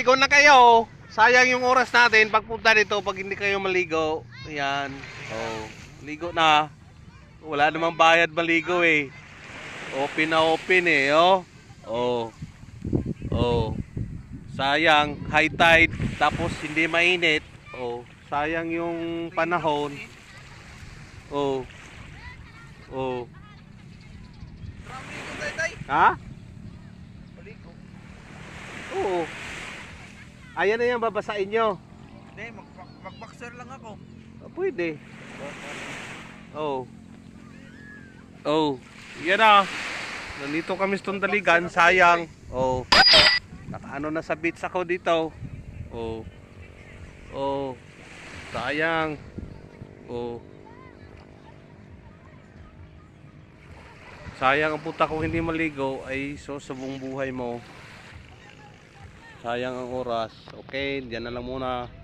Ligo na kayo. Sayang yung oras natin pagpunta dito pag hindi kayo maligo. Ayan. Oh, ligo na. Wala namang bayad maligo eh. Open na open eh, oh. Oh. Oh. Sayang, high tide tapos hindi mainit. Oh, sayang yung panahon. Oh. Oh. Ha? Ayan na yan, babasain nyo. Hindi, mag magboxer lang ako. Ah, pwede. Oh. Oh. Yan na. Nandito kami sa Tundaligan. Sayang. Oh. Nakaano na sa beach ako dito. Oh. Oh. Sayang. Oh. Sayang ang puta kung hindi maligo ay so sa buong buhay mo. Sayang ang oras. Okay, diyan na lang muna.